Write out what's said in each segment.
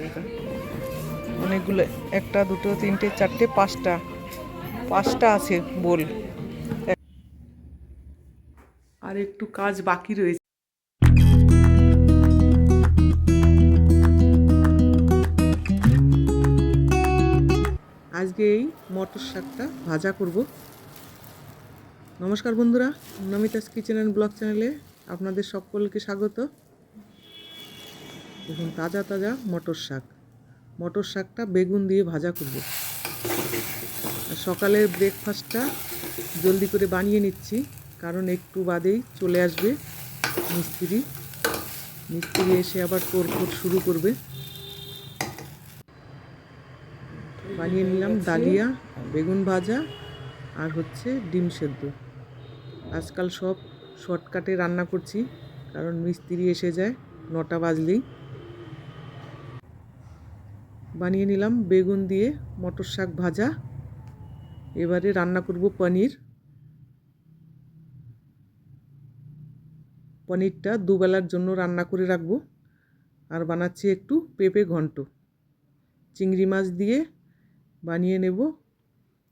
টাকা। অনেকগুলো, একটা, দুটো, তিনটে, চারটে, পাঁচটা। পাঁচটা আছে বোল। আর একটু কাজ বাকি রয়েছে। আজকে এই মটর শাকটা ভাজা করব। নমস্কার বন্ধুরা, নমিতাস কিচেন অ্যান্ড ব্লগ চ্যানেলে আপনাদের সকলকে স্বাগত। দেখুন তাজা তাজা মটর শাক। মটর শাকটা বেগুন দিয়ে ভাজা করব। সকালের ব্রেকফাস্টটা জলদি করে বানিয়ে নিচ্ছি কারণ একটু বাদেই চলে আসবে মিস্ত্রি। মিস্ত্রি এসে আবার তোড়ফোড় শুরু করবে। বানিয়ে নিলাম ডালিয়া বেগুন ভাজা আর হচ্ছে ডিম সেদ্ধ। আজকাল সব শর্টকাটে রান্না করছি কারণ মিস্ত্রি এসে যায় নটা বাজলেই। বানিয়ে নিলাম বেগুন দিয়ে মটর শাক ভাজা। এবারে রান্না করব পনির। পনিরটা দুবেলার জন্য রান্না করে রাখব। আর বানাচ্ছি একটু পেঁপে ঘন্ট। চিংড়ি মাছ দিয়ে বানিয়ে নেব।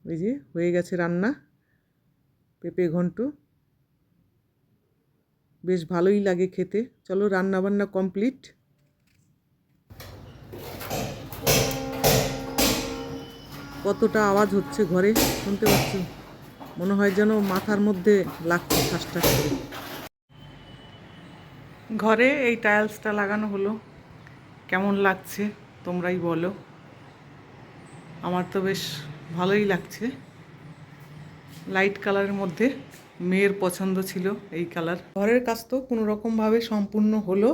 ওই যে হয়ে গেছে রান্না। পেঁপে ঘন্ট। বেশ ভালোই লাগে খেতে। চলো রান্না বান্না কমপ্লিট। কতটা আওয়াজ হচ্ছে ঘরে, শুনতে পাচ্ছ মনে হয় যেন মাথার মধ্যে লাগছে ঠাস করে। ঘরে এই টাইলসটা লাগানো হলো। কেমন লাগছে তোমরাই বলো। আমার তো বেশ ভালোই লাগছে। লাইট কালারের মধ্যে মেয়ের পছন্দ ছিল এই কালার। ঘরের কাজ তো কোনো রকমভাবে সম্পূর্ণ হলো।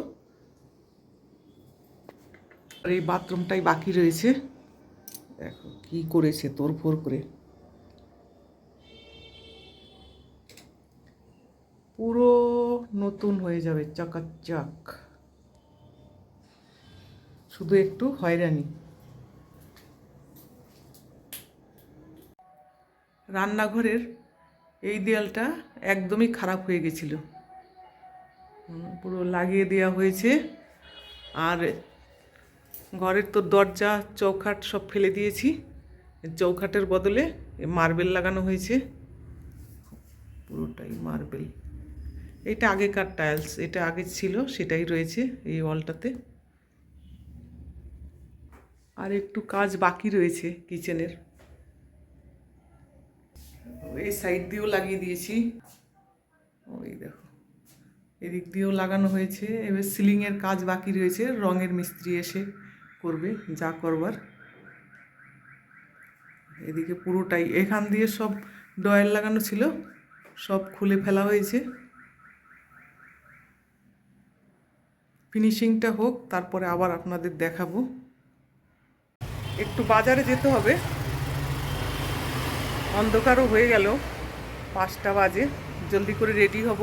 আর এই বাথরুমটাই বাকি রয়েছে। দেখো, কি করেছে তোর ফোর করে? পুরো নতুন হয়ে যাবে, চকাচক। শুধু একটু হয়রানি। রান্নাঘরের এই দেয়ালটা একদমই খারাপ হয়ে গেছিল। পুরো লাগিয়ে দেওয়া হয়েছে। আর ঘরের তো দরজা, চৌখাট সব ফেলে দিয়েছি। চৌখাটের বদলে মার্বেল লাগানো হয়েছে। পুরোটাই মার্বেল। এটা আগেকার টাইলস, এটা আগে ছিল, সেটাই রয়েছে এই ওয়ালটাতে। আর একটু কাজ বাকি রয়েছে কিচেনের। এই সাইড দিয়েও লাগিয়ে দিয়েছি। ওই দেখো। এদিক দিয়েও লাগানো হয়েছে। এবার সিলিংয়ের কাজ বাকি রয়েছে, রঙের মিস্ত্রি এসে। করবে, যা করবার। এদিকে পুরোটাই, এখান দিয়ে সব ডয়েল লাগানো ছিল, সব খুলে ফেলা হয়েছে। ফিনিশিংটা হোক, তারপরে আবার আপনাদের দেখাবো। একটু বাজারে যেতে হবে। অন্ধকারও হয়ে গেল, পাঁচটা বাজে। জলদি করে রেডি হব।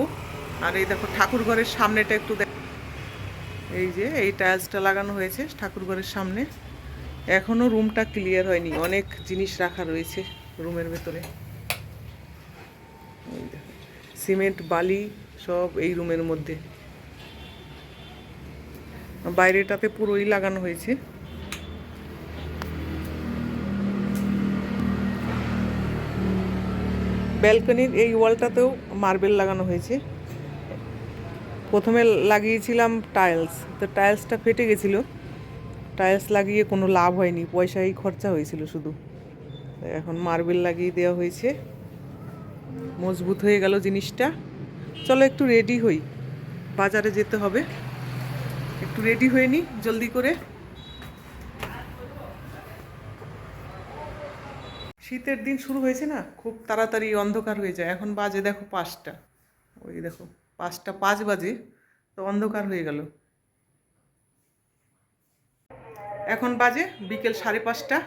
আর এই দেখো ঠাকুর ঘরের সামনেটা একটু দেখ এই যে, এই টাইলসটা লাগানো হয়েছে ঠাকুর ঘরের সামনে। এখনও রুমটা ক্লিয়ার হয়নি, অনেক জিনিস রাখা রয়েছে রুমের ভেতরে। সিমেন্ট বালি সব এই রুমের মধ্যে। বাইরেটাতে পুরোই লাগানো হয়েছে। ব্যালকনির এই ওয়ালটাতেও মার্বেল লাগানো হয়েছে। প্রথমে লাগিয়েছিলাম টাইলস তো টাইলসটা ফেটে গেছিল। টাইলস লাগিয়ে কোনো লাভ হয়নি, পয়সাই খরচা হয়েছিল শুধু। এখন মার্বেল লাগিয়ে দেওয়া হয়েছে। মজবুত হয়ে গেল জিনিসটা। চলো একটু রেডি হই। বাজারে যেতে হবে। একটু রেডি হয়ে নিই জলদি করে। শীতের দিন শুরু হয়েছে না? খুব তাড়াতাড়ি অন্ধকার হয়ে যায়। এখন বাজে দেখো পাঁচটা। ওই দেখো। পাঁচটা পাঁচ বাজে তো অন্ধকার হয়ে গেল। এখন বাজে বিকেল সাড়ে পাঁচটা।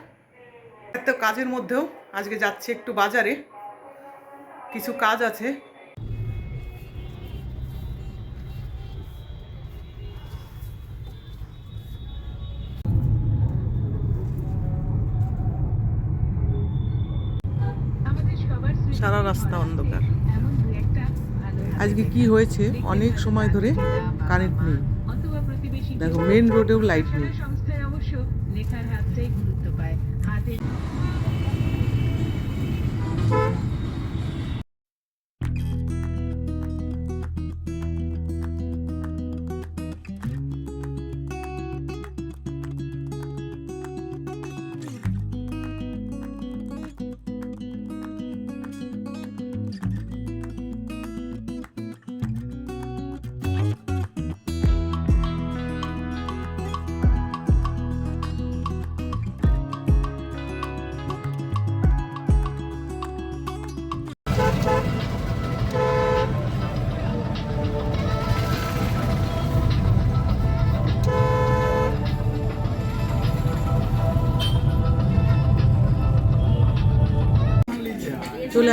এত কাজের মধ্যেও আজকে যাচ্ছে একটু বাজারে। কিছু কাজ আছে। সারা রাস্তা অন্ধকার। আজকে কি হয়েছে? অনেক সময় ধরে কারেন্ট নেই। দেখো মেন রোডেও লাইট নেই।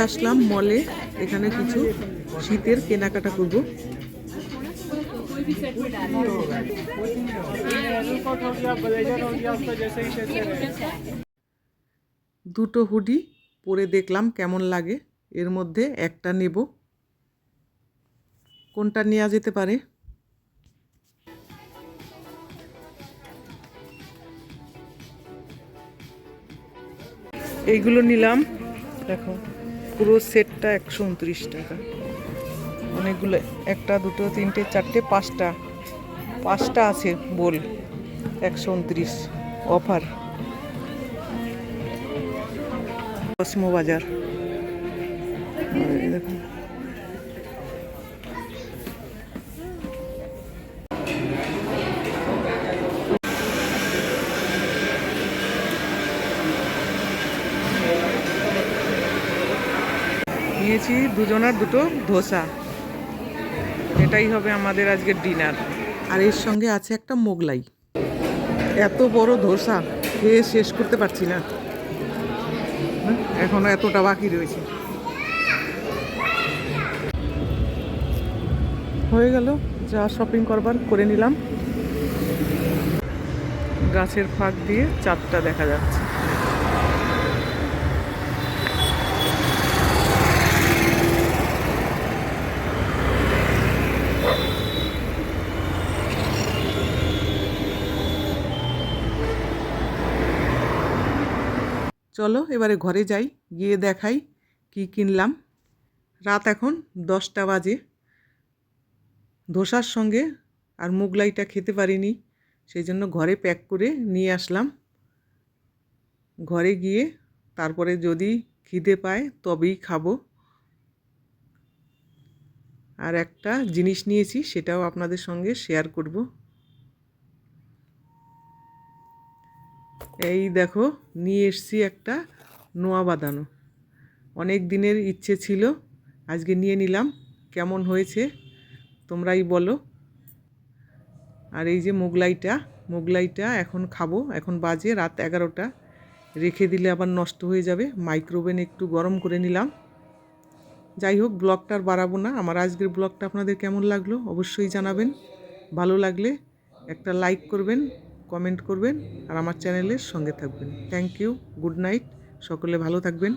আসলাম মলে। এখানে কিছু শীতের কেনাকাটা করব। দুটো হুডি পরে দেখলাম কেমন লাগে। এর মধ্যে একটা নেব। কোনটা নেওয়া যেতে পারে? এইগুলো নিলাম। দেখো। পুরো সেটটা একশো উনত্রিশ টাকা। অনেকগুলো, একটা, দুটো, তিনটে, চারটে, পাঁচটা পাঁচটা আছে বোল একশো উনত্রিশ অফার কসমো বাজার দেখুন। নিয়েছি দুজনার দুটো ধোসা। এটাই হবে আমাদের আজকের ডিনার। আর এর সঙ্গে আছে একটা মোগলাই। এত বড় ধোসা, খেয়ে শেষ করতে পারছি না। এখনও এতটা বাকি রয়েছে। হয়ে গেল, যা শপিং করবার করে নিলাম। গাছের ফাঁক দিয়ে চাঁদটা দেখা যাচ্ছে। চলো এবারে ঘরে যাই, গিয়ে দেখাই কি কিনলাম। রাত এখন দশটা বাজে। ধোসার সঙ্গে আর মুগলাইটা খেতে পারিনি সেই জন্য ঘরে প্যাক করে নিয়ে আসলাম। ঘরে গিয়ে তারপরে যদি খিদে পায় তবেই খাব। আর একটা জিনিস নিয়েছি, সেটাও আপনাদের সঙ্গে শেয়ার করব। এই দেখো, নিয়ে এসছি একটা নোয়া বাঁধানো। অনেক দিনের ইচ্ছে ছিল, আজকে নিয়ে নিলাম, কেমন হয়েছে তোমরাই বলো। আর এই যে মোগলাইটা মোগলাইটা এখন খাব, এখন বাজে রাত এগারোটা। রেখে দিলে আবার নষ্ট হয়ে যাবে, মাইক্রোওভেন একটু গরম করে নিলাম। যাই হোক, ব্লগটা আর বাড়াবো না। আমার আজকের ব্লগটা আপনাদের কেমন লাগল অবশ্যই জানাবেন। ভালো লাগলে একটা লাইক করবেন কমেন্ট করবেন আর আমার চ্যানেলের সঙ্গে থাকবেন। থ্যাংক ইউ গুড নাইট সকলে ভালো থাকবেন।